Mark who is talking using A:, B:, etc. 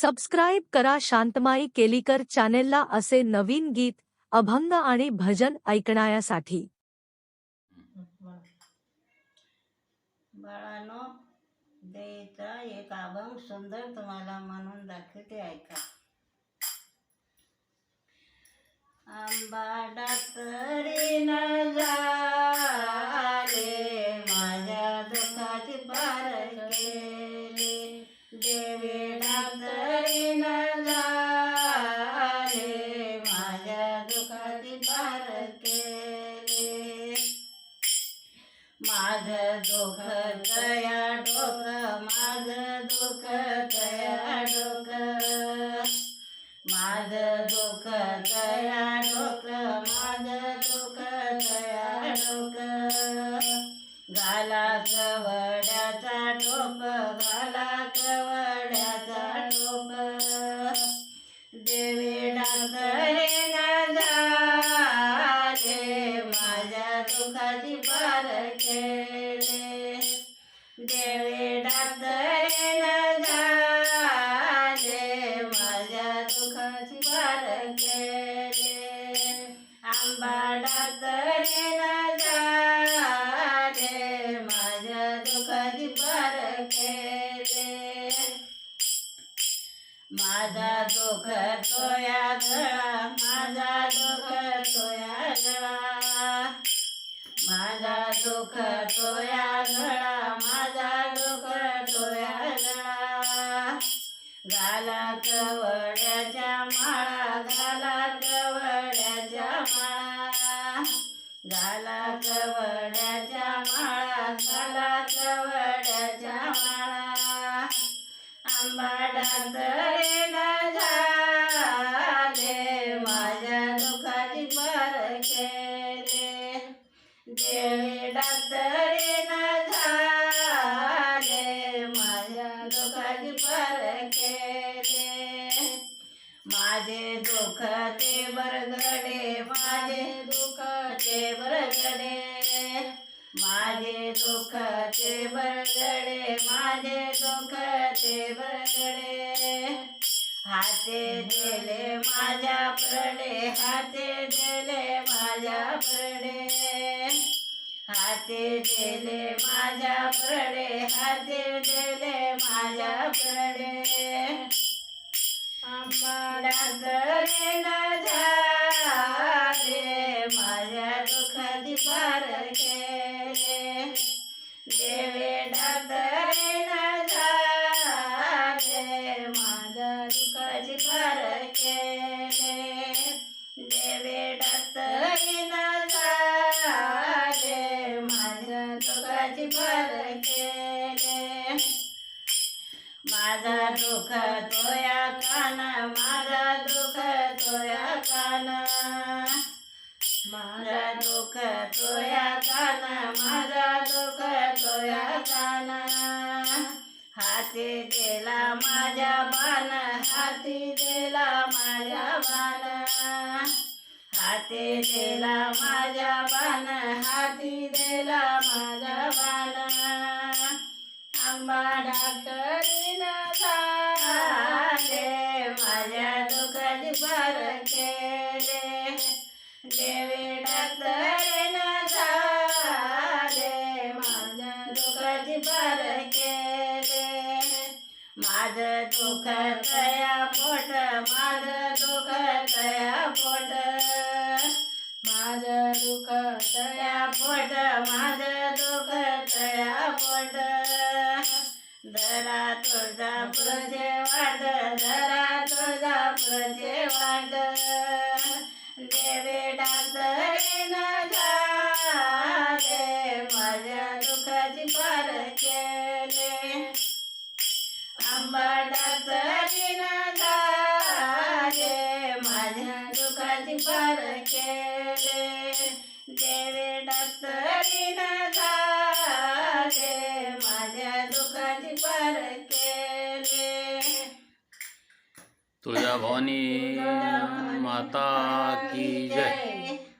A: Subscribe करा शांतमाई केलीकर चॅनेलला असे नवीन गीत अभंग आणि भजन ऐकण्यासाठी.
B: बाळानो देचा एक अभंग सुंदर तुम्हाला म्हणून दाखवते ऐका. आंबा डॉक्टरी नजा माझं दुःख तया डोकं माझं दुःख तया डोकं. माझं दुःख तया डोकं माझं दुःख तया डोकं. घाला कवड्याचा माझा दुःख तोया गळा माझा दुःख तोया गळा. माझा दुःख तोया झाला कवड्याच्या माळा झाला कवड्याच्या माळा. आंबा झाले माझ्या दुःखाची पार केले. देव माझे दुःख ते बरगडे माझे दुःख ते बरगडे. माझे दुःख ते बरगडे माझे दुःख ते बरगडे. हाते दिले माझ्या प्रडे हाते दिले माझ्या प्रडे हाते दिले माझ्या प्रडे हाते दिले माझ्या प्रडे डाक्टरे न झाले माझ्या दुःखाची पार केले. देवे डाक्टरे न झाले माझ्या दुःखाची पार केले. देवे डाक्टरे न झाले माझ्या दुःखाची पार केले. माझा दुःख तोया तोया कान माझा दुःख तोया कान हाती दिला माझ्या बाण हाती दिला माझ्या बाण. हाती दिला माझ्या बाण हाती दिला माझा बाण. आंबा डाक्टरी न झाले माझ्या दुखाची पार केले. देवी माझं दुख तया पोट माझं दुख तया पोट. माझं दुख तया पोट माझं दुख तया पोट. धरा तुझा पुरचे वाट धरा तुझा पुरचे वाट. दुःखाची पार केले. देवे डाक्टरी न झाले. माझ्या दुःखाची पार केले.
C: तुळजा भवानी माता की जय.